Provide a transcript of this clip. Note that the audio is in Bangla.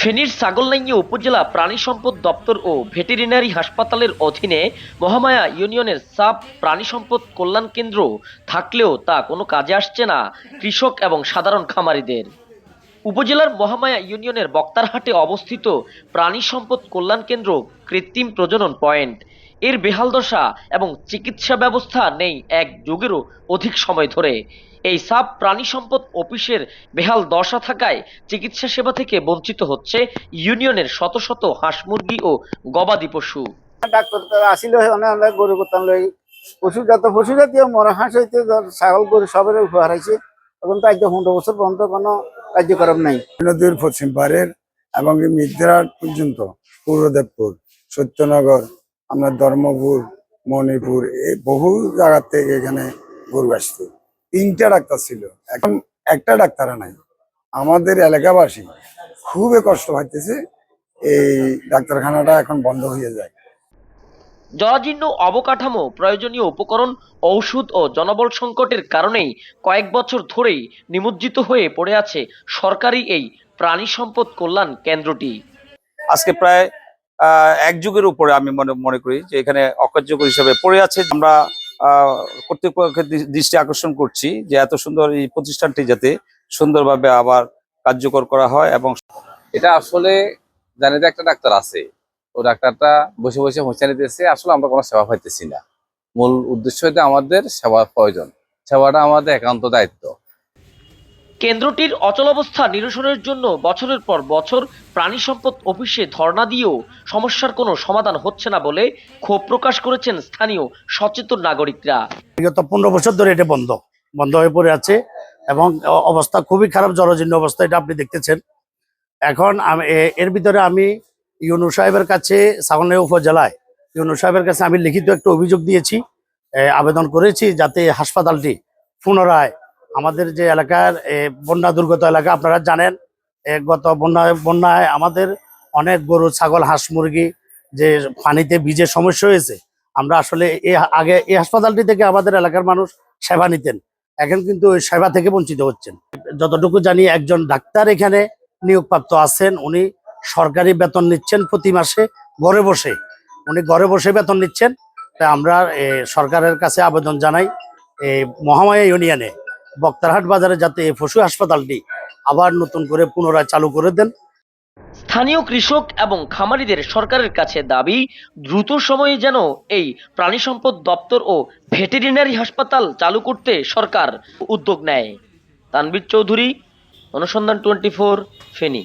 ফেনীর ছাগলনাইয়া উপজেলা প্রাণী সম্পদ দপ্তর ও ভেটেরিনারি হাসপাতালের অধীনে মহামায়া ইউনিয়নের সাব প্রাণী সম্পদ কল্যাণ কেন্দ্র থাকলেও তা কোনো কাজে আসছে না কৃষক এবং সাধারণ খামারিদের। উপজেলার মহামায়া ইউনিয়নের বক্তারহাটে অবস্থিত প্রাণী সম্পদ কল্যাণ কেন্দ্র কৃত্রিম প্রজনন পয়েন্ট। এর বেহাল দশা এবং চিকিৎসা ব্যবস্থা নেই এক যুগেরও অধিক সময় ধরে। এই সাব প্রাণী সম্পদ অফিসের বেহাল দশা থাকায় চিকিৎসা সেবা থেকে বঞ্চিত হচ্ছে ইউনিয়নের শত শত হাঁস মুরগি ও গবাদি পশু। ডাক্তার আসিল অনেক গরু করতাম লই। পশু জাত পশু জাতীয় মরা হাঁস হইতে ছাগল গরু সবের হারাইছে এখন তো আজ পনেরো বছর পর্যন্ত কোনো কার্যক্রম নাই। নদীর পশ্চিম পাড়ের এবং মিদ্রাট পর্যন্ত পূর্বদেবপুর সত্যনগর আমরা ধর্মপুর মণিপুর এই বহু জায়গা থেকে এখানে গরু আসতো তিনটা ডাক্তার ছিল। এখন একটা ডাক্তার নাই। আমাদের এলাকাবাসী খুবই কষ্ট পাইতেছে। এই ডাক্তারখানাটা এখন বন্ধ হয়ে যায়। জরাজীর্ণ অবকাঠামো প্রয়োজনীয় উপকরণ ঔষধ ও জনবল সংকটের কারণেই কয়েক বছর ধরেই নিমজ্জিত হয়ে পড়ে আছে সরকারি এই প্রাণী সম্পদ কল্যাণ কেন্দ্রটি। আজকে প্রায় এক যুগের উপরে আমি মনে মনে করি যে এখানে অকার্যকর হিসেবে পড়ে আছে। আমরা কর্তৃপক্ষের দৃষ্টি আকর্ষণ করছি যে এত সুন্দর এই প্রতিষ্ঠানটি যাতে সুন্দরভাবে আবার কার্যকর করা হয় এবং এটা আসলে জানি যে একটা ডাক্তার আছে ও ডাক্তারটা বসে বসে হোঁচা নিতেছে, আসলে আমরা কোনো সেবা পাইতেছি না। মূল উদ্দেশ্য হইতে আমাদের সেবার প্রয়োজন। সেবাটা আমাদের একান্ত দায়িত্ব। কেন্দ্রটির অচলাবস্থা নিরসনের জন্য বছরের পর বছর প্রাণী সম্পদ অফিসে ধর্ণা দিয়েও সমস্যার কোনো সমাধান হচ্ছে না বলে ক্ষোভ প্রকাশ করেছেন স্থানীয় সচেতন নাগরিকরা। বিগত পনেরো বছর ধরে এটা বন্ধ বন্ধ হয়ে পড়ে আছে এবং অবস্থা খুবই খারাপ, জরাজীর্ণ অবস্থা, এটা আপনি দেখতেছেন। এখন এর ভিতরে আমি ইউনু সাহেবের কাছে সাগরনাই উপজেলায়, ইউনু সাহেবের কাছে আমি লিখিত একটা অভিযোগ দিয়েছি আবেদন করেছি যাতে হাসপাতালটি পুনরায় আমাদের যে এলাকার এ, বন্যা দুর্গত এলাকা আপনারা জানেন এ, গত বন্যা বন্যায় আমাদের অনেক গরু ছাগল হাঁস মুরগি যে পানিতে ভিজে সমস্যা হয়েছে আমরা আসলে এই আগে এই হাসপাতালটি থেকে আমাদের এলাকার মানুষ সেবা নিতেন। এখন কিন্তু ওই সেবা থেকে বঞ্চিত হচ্ছেন। যতটুকু জানি একজন ডাক্তার এখানে নিয়োগপ্রাপ্ত আছেন উনি সরকারি বেতন নিচ্ছেন প্রতি মাসে ঘরে বসে। উনি ঘরে বসে বেতন নিচ্ছেন। তাই আমরা এ, সরকারের কাছে আবেদন জানাই এই মহামায়া ইউনিয়নে। বক্তারহাট বাজারে যাতে এই পশু হাসপাতালটি আবার নতুন করে পুনরায় চালু করে দেন। স্থানীয় কৃষক এবং খামারিদের সরকারের কাছে দাবি, দ্রুত সময়ে যেন এই প্রাণী সম্পদ দপ্তর ও ভেটেরিনারি হাসপাতাল চালু করতে সরকার উদ্যোগ নেয়। তানবির চৌধুরী, অনুসন্ধান টোয়েন্টি ফোর, ফেনী।